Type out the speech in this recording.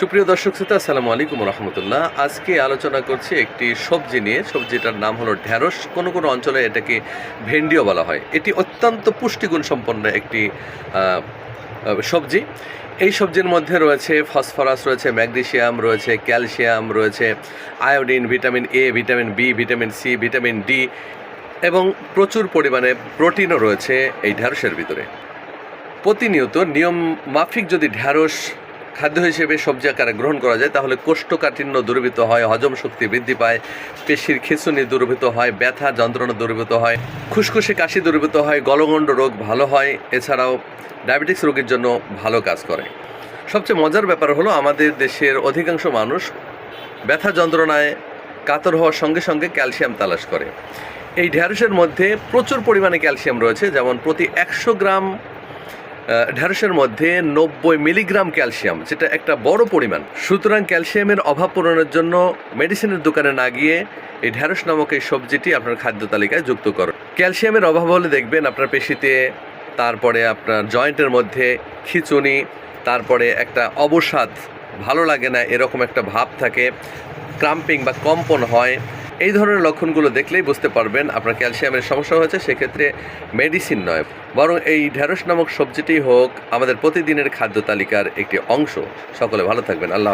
সুপ্রিয় দর্শক শ্রোতা, আসসালামু আলাইকুম রহমতুল্লাহ। আজকে আলোচনা করছি একটি সবজি নিয়ে। সবজিটার নাম হলো ঢ্যাঁড়স কোনো কোনো অঞ্চলে এটাকে ভেন্ডিও বলা হয়। এটি অত্যন্ত পুষ্টিগুণ সম্পন্ন একটি সবজি। এই সবজির মধ্যে রয়েছে ফসফরাস, রয়েছে ম্যাগনেশিয়াম রয়েছে ক্যালসিয়াম, রয়েছে iodine, vitamin A, vitamin B, vitamin C, vitamin D এবং প্রচুর পরিমাণে প্রোটিনও রয়েছে এই ঢ্যাঁড়সের ভিতরে। প্রতিনিয়ত নিয়ম মাফিক যদি ঢ্যাঁড়স খাদ্য হিসেবে সবজি আকারে গ্রহণ করা যায়, তাহলে কোষ্ঠকাঠিন্য দূরীভূত হয়, হজম শক্তি বৃদ্ধি পায়, পেশির খিঁচুনি দূরীভূত হয়, ব্যথা, যন্ত্রণা দূরীভূত হয়, খুসখুসে কাশি দূরীভূত হয়, গলগণ্ড রোগ ভালো হয়, এছাড়াও ডায়াবেটিক্স রোগীর জন্য ভালো কাজ করে। সবচেয়ে মজার ব্যাপার হলো আমাদের দেশের অধিকাংশ মানুষ ব্যথা যন্ত্রণায় কাতর হওয়ার সঙ্গে সঙ্গে ক্যালসিয়াম তালাশ করে। এই ঢ্যাঁড়সের মধ্যে প্রচুর পরিমাণে ক্যালসিয়াম রয়েছে, যেমন প্রতি একশো গ্রাম ঢ্যাঁড়সের মধ্যে নব্বই মিলিগ্রাম ক্যালসিয়াম, যেটা একটা বড় পরিমাণ। সুতরাং ক্যালসিয়ামের অভাব পূরণের জন্য মেডিসিনের দোকানে না গিয়ে এই ঢ্যাঁড়স নামক এই সবজিটি আপনার খাদ্য তালিকায় যুক্ত করুন। ক্যালসিয়ামের অভাব হলে দেখবেন আপনার পেশিতে, তারপরে আপনার জয়েন্টের মধ্যে খিচুনি, তারপরে একটা অবসাদ, ভালো লাগে না, এরকম একটা ভাব থাকে। ক্রাম্পিং বা কম্পন হয় এই ধরনের লক্ষণগুলো দেখলেই বুঝতে পারবেন আপনার ক্যালসিয়ামের সমস্যা হয়েছে, সেক্ষেত্রে মেডিসিন নয়। বরং এই ঢেঁড়স নামক সবজিটি হোক আমাদের প্রতিদিনের খাদ্য তালিকার একটি অংশ। সকলে ভালো থাকবেন। আল্লাহ